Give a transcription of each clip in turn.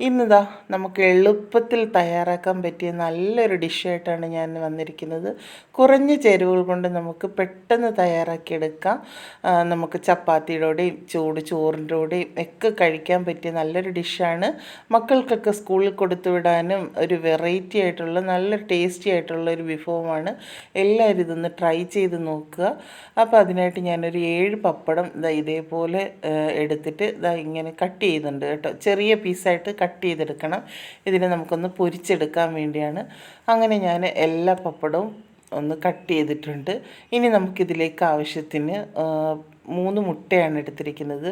ഇന്നിതാ നമുക്ക് എളുപ്പത്തിൽ തയ്യാറാക്കാൻ പറ്റിയ നല്ലൊരു ഡിഷായിട്ടാണ് ഞാൻ വന്നിരിക്കുന്നത്. കുറഞ്ഞ ചേരുവകൾ കൊണ്ട് നമുക്ക് പെട്ടെന്ന് തയ്യാറാക്കിയെടുക്കാം. നമുക്ക് ചപ്പാത്തിയുടെയും ചൂട് ചോറിന്റെ ഒക്കെ കഴിക്കാൻ പറ്റിയ നല്ലൊരു ഡിഷാണ്. മക്കൾക്കൊക്കെ സ്കൂളിൽ കൊടുത്തു വിടാനും ഒരു വെറൈറ്റി ആയിട്ടുള്ള നല്ല ടേസ്റ്റി ആയിട്ടുള്ള ഒരു വിഭവമാണ്. എല്ലാവരും ഇതൊന്ന് ട്രൈ ചെയ്ത് നോക്കുക. അപ്പോൾ അതിനായിട്ട് ഞാനൊരു ഏഴ് പപ്പടം ഇതാ ഇതേപോലെ എടുത്തിട്ട് ഇതാ ഇങ്ങനെ കട്ട് ചെയ്യുന്നുണ്ട് കേട്ടോ. ചെറിയ പീസായിട്ട് കട്ട് ചെയ്തെടുക്കണം. ഇതിനെ നമുക്കൊന്ന് പൊരിച്ചെടുക്കാൻ വേണ്ടിയാണ്. അങ്ങനെ ഞാൻ എല്ലാ പപ്പടവും ഒന്ന് കട്ട് ചെയ്തിട്ടുണ്ട്. ഇനി നമുക്കിതിലേക്ക് ആവശ്യത്തിന് മൂന്ന് മുട്ടയാണ് എടുത്തിരിക്കുന്നത്.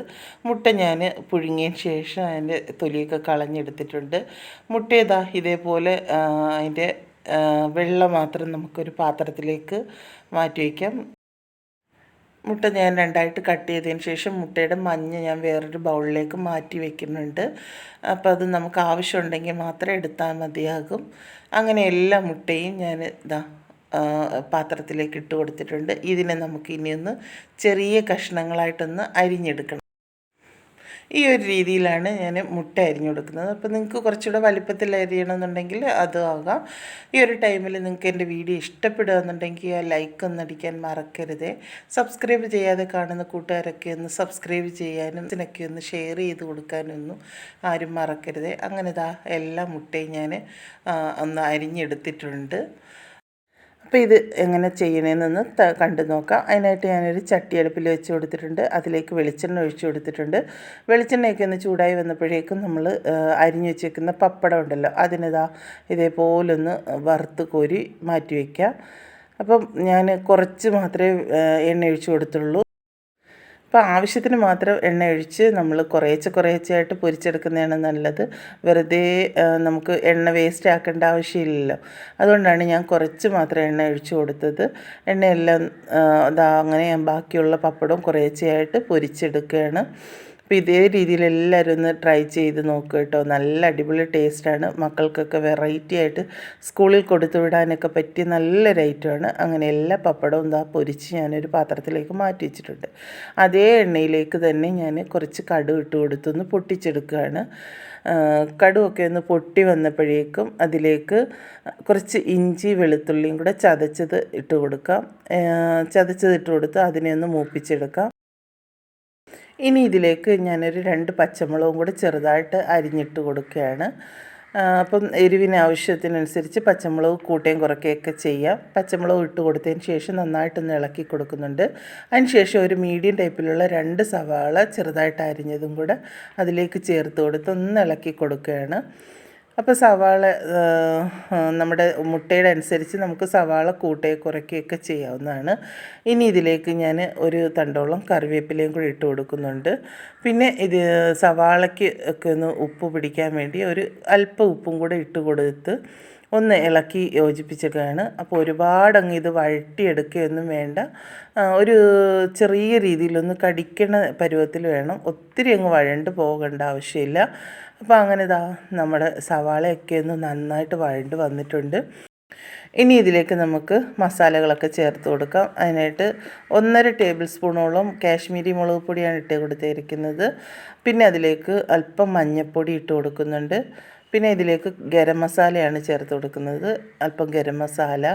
മുട്ട ഞാൻ പുഴുങ്ങിയതിന് ശേഷം അതിന്റെ തൊലിയൊക്കെ കളഞ്ഞെടുത്തിട്ടുണ്ട്. മുട്ട ഇതാ ഇതേപോലെ അതിന്റെ വെള്ള മാത്രം നമുക്കൊരു പാത്രത്തിലേക്ക് മാറ്റി വയ്ക്കാം. മുട്ട ഞാൻ രണ്ടായിട്ട് കട്ട് ചെയ്തതിന് ശേഷം മുട്ടയുടെ മഞ്ഞ ഞാൻ വേറൊരു ബൗളിലേക്ക് മാറ്റി വെക്കുന്നുണ്ട്. അപ്പോൾ അത് നമുക്ക് ആവശ്യമുണ്ടെങ്കിൽ മാത്രം എടുത്താൽ മതിയാകും. അങ്ങനെ എല്ലാ മുട്ടയും ഞാൻ ഇതാ പാത്രത്തിലേക്ക് ഇട്ട് കൊടുത്തിട്ടുണ്ട്. ഇതിനെ നമുക്ക് ഇനിയൊന്ന് ചെറിയ കഷ്ണങ്ങളായിട്ടൊന്ന് അരിഞ്ഞെടുക്കണം. ഈ ഒരു രീതിയിലാണ് ഞാൻ മുട്ട അരിഞ്ഞു കൊടുക്കുന്നത്. അപ്പോൾ നിങ്ങൾക്ക് കുറച്ചുകൂടെ വലിപ്പത്തിൽ അരിയണമെന്നുണ്ടെങ്കിൽ അതും ആകാം. ഈ ഒരു ടൈമിൽ നിങ്ങൾക്ക് എന്റെ വീഡിയോ ഇഷ്ടപ്പെടുകയെന്നുണ്ടെങ്കിൽ ആ ലൈക്ക് ഒന്ന് അടിക്കാൻ മറക്കരുത്. സബ്സ്ക്രൈബ് ചെയ്യാതെ കാണുന്ന കൂട്ടുകാരൊക്കെ ഒന്ന് സബ്സ്ക്രൈബ് ചെയ്യാനും ഇതിനൊക്കെ ഒന്ന് ഷെയർ ചെയ്ത് കൊടുക്കാനൊന്നും ആരും മറക്കരുത്. അങ്ങനെ ഇതാ എല്ലാ മുട്ടയും ഞാൻ ഒന്ന് അരിഞ്ഞെടുത്തിട്ടുണ്ട്. അപ്പോൾ ഇത് എങ്ങനെ ചെയ്യണമെന്നൊന്ന് കണ്ടു നോക്കാം. അതിനായിട്ട് ഞാനൊരു ചട്ടി അടുപ്പിൽ വെച്ച് കൊടുത്തിട്ടുണ്ട്. അതിലേക്ക് വെളിച്ചെണ്ണ ഒഴിച്ചു കൊടുത്തിട്ടുണ്ട്. വെളിച്ചെണ്ണയൊക്കെ ഒന്ന് ചൂടായി വന്നപ്പോഴേക്കും നമ്മൾ അരിഞ്ഞു വെച്ചേക്കുന്ന പപ്പടം ഉണ്ടല്ലോ അതിനിതാ ഇതേപോലൊന്ന് വറുത്ത് കോരി മാറ്റി വയ്ക്കാം അപ്പം ഞാൻ കുറച്ച് മാത്രമേ എണ്ണ ഒഴിച്ചു കൊടുത്തുള്ളൂ. അപ്പോൾ ആവശ്യത്തിന് മാത്രം എണ്ണ ഒഴിച്ച് നമ്മൾ കുറേച്ച് കുറേച്ചായിട്ട് പൊരിച്ചെടുക്കുന്നതാണ് നല്ലത്. വെറുതെ നമുക്ക് എണ്ണ വേസ്റ്റ് ആക്കേണ്ട ആവശ്യമില്ലല്ലോ. അതുകൊണ്ടാണ് ഞാൻ കുറച്ച് മാത്രം എണ്ണ ഒഴിച്ച് കൊടുത്തത്. എണ്ണയെല്ലാം അതാ അങ്ങനെ ബാക്കിയുള്ള പപ്പടവും കുറേശ്ശെയായിട്ട് പൊരിച്ചെടുക്കുകയാണ്. അപ്പോൾ ഇതേ രീതിയിൽ എല്ലാവരും ഒന്ന് ട്രൈ ചെയ്ത് നോക്കുക കേട്ടോ. നല്ല അടിപൊളി ടേസ്റ്റാണ് മക്കൾക്കൊക്കെ വെറൈറ്റി ആയിട്ട് സ്കൂളിൽ കൊടുത്തു വിടാനൊക്കെ പറ്റിയ നല്ലൊരു ഐറ്റമാണ് അങ്ങനെ എല്ലാ പപ്പടവും ഇതാ പൊരിച്ച് ഞാനൊരു പാത്രത്തിലേക്ക് മാറ്റി വെച്ചിട്ടുണ്ട്. അതേ എണ്ണയിലേക്ക് തന്നെ ഞാൻ കുറച്ച് കടു ഇട്ട് കൊടുത്തൊന്ന് പൊട്ടിച്ചെടുക്കുകയാണ്. കടുവൊക്കെ ഒന്ന് പൊട്ടി വന്നപ്പോഴേക്കും അതിലേക്ക് കുറച്ച് ഇഞ്ചി വെളുത്തുള്ളിയും കൂടെ ചതച്ചത് ഇട്ട് കൊടുക്കാം. ചതച്ചത് ഇട്ട് കൊടുത്ത് അതിനെ ഒന്ന് മൂപ്പിച്ചെടുക്കാം. ഇനി ഇതിലേക്ക് ഞാനൊരു രണ്ട് പച്ചമുളകും കൂടി ചെറുതായിട്ട് അരിഞ്ഞിട്ട് കൊടുക്കുകയാണ്. അപ്പം എരിവിന് ആവശ്യത്തിനനുസരിച്ച് പച്ചമുളക് കൂട്ടുകയും കുറയ്ക്കുകയൊക്കെ ചെയ്യാം. പച്ചമുളക് ഇട്ട് കൊടുത്തതിന് ശേഷം നന്നായിട്ടൊന്ന് ഇളക്കി കൊടുക്കുന്നുണ്ട്. അതിന് ശേഷം ഒരു മീഡിയം ടൈപ്പിലുള്ള രണ്ട് സവാള ചെറുതായിട്ട് അരിഞ്ഞതും കൂടെ അതിലേക്ക് ചേർത്ത് കൊടുത്ത് ഒന്ന് ഇളക്കി കൊടുക്കുകയാണ്. അപ്പോൾ സവാള നമ്മുടെ മുട്ടയുടെ അനുസരിച്ച് നമുക്ക് സവാള കൂട്ടുകയും കുറയ്ക്കുകയൊക്കെ ചെയ്യാവുന്നതാണ്. ഇനി ഇതിലേക്ക് ഞാൻ ഒരു തണ്ടോളം കറിവേപ്പിലയും കൂടി ഇട്ട് കൊടുക്കുന്നുണ്ട്. പിന്നെ ഇത് സവാളയ്ക്ക് ഒക്കെ ഒന്ന് ഉപ്പ് പിടിക്കാൻ വേണ്ടി ഒരു അല്പം ഉപ്പും കൂടെ ഇട്ട് കൊടുത്ത് ഒന്ന് ഇളക്കി യോജിപ്പിച്ചൊക്കെയാണ് അപ്പോൾ ഒരുപാട് അങ്ങ് ഇത് വഴട്ടിയെടുക്കുകയൊന്നും വേണ്ട. ഒരു ചെറിയ രീതിയിലൊന്ന് കടിക്കണ പരുവത്തിൽ വേണം. ഒത്തിരി അങ്ങ് വഴണ്ട് പോകേണ്ട ആവശ്യമില്ല. അപ്പോൾ അങ്ങനെ ഇതാ നമ്മുടെ സവാളയൊക്കെ ഒന്ന് നന്നായിട്ട് വഴണ്ട് വന്നിട്ടുണ്ട്. ഇനി ഇതിലേക്ക് നമുക്ക് മസാലകളൊക്കെ ചേർത്ത് കൊടുക്കാം. അതിനായിട്ട് ഒന്നര ടേബിൾ സ്പൂണോളം കാശ്മീരി മുളക് പൊടിയാണ് ഇട്ട് കൊടുത്തിരിക്കുന്നത്. പിന്നെ അതിലേക്ക് അല്പം മഞ്ഞൾപ്പൊടി ഇട്ട് കൊടുക്കുന്നുണ്ട്. പിന്നെ ഇതിലേക്ക് ഗരം മസാലയാണ് ചേർത്ത് കൊടുക്കുന്നത്. അല്പം ഗരം മസാല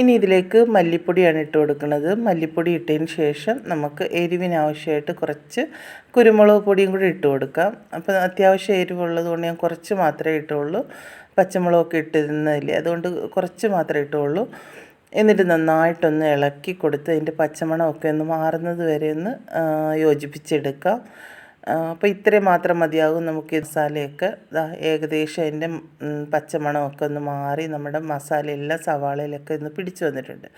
ഇനി ഇതിലേക്ക് മല്ലിപ്പൊടിയാണ് ഇട്ട് കൊടുക്കുന്നത്. മല്ലിപ്പൊടി ഇട്ടതിന് ശേഷം നമുക്ക് എരിവിനാവശ്യമായിട്ട് കുറച്ച് കുരുമുളക് പൊടിയും കൂടി ഇട്ട് കൊടുക്കാം. അപ്പം അത്യാവശ്യം എരിവുള്ളത് കൊണ്ട് ഞാൻ കുറച്ച് മാത്രമേ ഇട്ടുള്ളൂ. പച്ചമുളകൊക്കെ ഇട്ടിരുന്നില്ലേ അതുകൊണ്ട് കുറച്ച് മാത്രമേ ഇട്ടുള്ളൂ. എന്നിട്ട് നന്നായിട്ടൊന്ന് ഇളക്കി കൊടുത്ത് അതിന്റെ പച്ചമണമൊക്കെ ഒന്ന് മാറുന്നത് വരെ ഒന്ന് യോജിപ്പിച്ചെടുക്കാം. അപ്പോൾ ഇത്രയും മാത്രം മതിയാകും. നമുക്ക് മസാലയൊക്കെ ഏകദേശം അതിന്റെ പച്ചമണമൊക്കെ ഒന്ന് മാറി നമ്മുടെ മസാലയെല്ലാം സവാളയിലൊക്കെ ഒന്ന് പിടിച്ചു വന്നിട്ടുണ്ട്.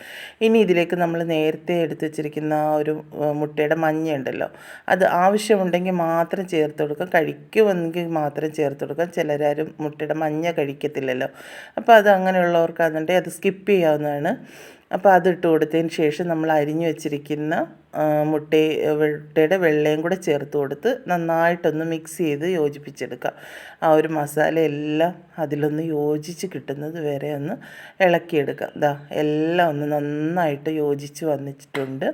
ഇനി ഇതിലേക്ക് നമ്മൾ നേരത്തെ എടുത്തു വെച്ചിരിക്കുന്ന ഒരു മുട്ടയുടെ മഞ്ഞ ഉണ്ടല്ലോ അത് ആവശ്യമുണ്ടെങ്കിൽ മാത്രം ചേർത്ത് കൊടുക്കാം. കഴിക്കുമെങ്കിൽ മാത്രം ചേർത്ത് കൊടുക്കാം. ചിലരാരും മുട്ടയുടെ മഞ്ഞ കഴിക്കത്തില്ലല്ലോ. അപ്പോൾ അത് അങ്ങനെയുള്ളവർക്കാണെന്നുണ്ടെങ്കിൽ അത് സ്കിപ്പ് ചെയ്യാവുന്നതാണ്. അപ്പോൾ അതിട്ട് കൊടുത്തതിന് ശേഷം നമ്മൾ അരിഞ്ഞു വെച്ചിരിക്കുന്ന മുട്ട മുട്ടയുടെ വെള്ളയും കൂടെ ചേർത്ത് കൊടുത്ത് നന്നായിട്ടൊന്ന് മിക്സ് ചെയ്ത് യോജിപ്പിച്ചെടുക്കുക. ആ ഒരു മസാല എല്ലാം അതിലൊന്ന് യോജിച്ച് കിട്ടുന്നത് വരെ ഒന്ന് ഇളക്കിയെടുക്കുക. ഇതാ എല്ലാം ഒന്ന് നന്നായിട്ട് യോജിച്ച് വന്നിട്ടുണ്ട്.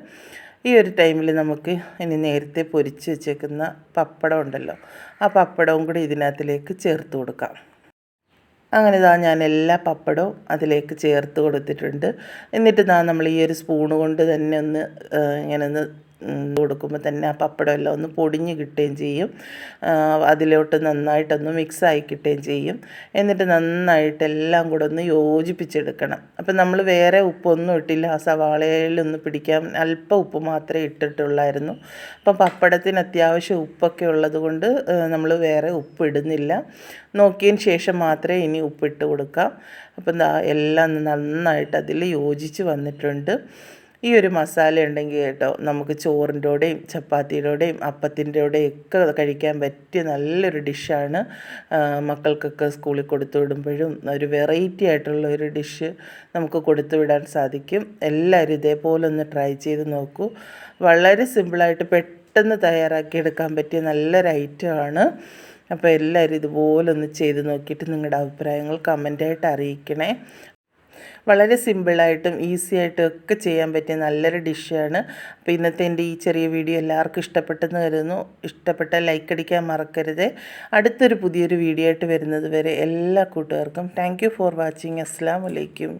ഈ ഒരു ടൈമിൽ നമുക്ക് ഇനി നേരത്തെ പൊരിച്ച് വെച്ചേക്കുന്ന പപ്പടം ഉണ്ടല്ലോ ആ പപ്പടവും കൂടി ഇതിനകത്തിലേക്ക് ചേർത്ത് കൊടുക്കാം. അങ്ങനെ ഇതാ ഞാൻ എല്ലാ പപ്പടവും അതിലേക്ക് ചേർത്ത് കൊടുത്തിട്ടുണ്ട്. എന്നിട്ട് ഇതാ നമ്മൾ ഈ ഒരു സ്പൂണ് കൊണ്ട് തന്നെ ഒന്ന് ഇങ്ങനെ ഒന്ന് കൊടുക്കുമ്പോൾ തന്നെ ആ പപ്പടം എല്ലാം ഒന്ന് പൊടിഞ്ഞ് കിട്ടുകയും ചെയ്യും. അതിലോട്ട് നന്നായിട്ടൊന്ന് ആയി കിട്ടുകയും ചെയ്യും. എന്നിട്ട് നന്നായിട്ട് എല്ലാം കൂടെ ഒന്ന് യോജിപ്പിച്ചെടുക്കണം. അപ്പം നമ്മൾ വേറെ ഉപ്പൊന്നും ഇട്ടില്ല. ആ സവാളയിലൊന്ന് പിടിക്കാൻ അല്പം ഉപ്പ് മാത്രമേ ഇട്ടിട്ടുള്ളായിരുന്നു. അപ്പം പപ്പടത്തിന് അത്യാവശ്യം ഉപ്പൊക്കെ ഉള്ളത് കൊണ്ട് നമ്മൾ വേറെ ഉപ്പ് ഇടുന്നില്ല. നോക്കിയതിന് ശേഷം മാത്രമേ ഇനി ഉപ്പിട്ട് കൊടുക്കാം. അപ്പം എല്ലാം നന്നായിട്ട് അതിൽ യോജിച്ച് വന്നിട്ടുണ്ട്. ഈ ഒരു മസാല ഉണ്ടെങ്കിൽ കേട്ടോ നമുക്ക് ചോറിന്റെ കൂടെയും ചപ്പാത്തിയുടെ കൂടെയും അപ്പത്തിന്റെ കൂടെയും ഒക്കെ കഴിക്കാൻ പറ്റിയ നല്ലൊരു ഡിഷാണ്. മക്കൾക്കൊക്കെ സ്കൂളിൽ കൊടുത്തു വിടുമ്പോഴും ഒരു വെറൈറ്റി ആയിട്ടുള്ള ഒരു ഡിഷ് നമുക്ക് കൊടുത്തു വിടാൻ സാധിക്കും. എല്ലാവരും ഇതേപോലെ ഒന്ന് ട്രൈ ചെയ്ത് നോക്കൂ. വളരെ സിമ്പിളായിട്ട് പെട്ടെന്ന് തയ്യാറാക്കിയെടുക്കാൻ പറ്റിയ നല്ലൊരു ഐറ്റമാണ് അപ്പോൾ എല്ലാവരും ഇതുപോലെ ഒന്ന് ചെയ്ത് നോക്കിയിട്ട് നിങ്ങളുടെ അഭിപ്രായങ്ങൾ കമന്റായിട്ട് അറിയിക്കണേ. വളരെ സിമ്പിളായിട്ടും ഈസി ആയിട്ടും ഒക്കെ ചെയ്യാൻ പറ്റിയ നല്ലൊരു ഡിഷാണ്. അപ്പോൾ ഇന്നത്തെ എന്റെ ഈ ചെറിയ വീഡിയോ എല്ലാവർക്കും ഇഷ്ടപ്പെട്ടെന്ന് കരുതുന്നു. ഇഷ്ടപ്പെട്ട ലൈക്ക് അടിക്കാൻ മറക്കരുത്. അടുത്തൊരു പുതിയൊരു വീഡിയോ ആയിട്ട് വരുന്നത് വരെ എല്ലാ കൂട്ടുകാർക്കും താങ്ക് ഫോർ വാച്ചിങ്. അസ്സാം വലൈക്കും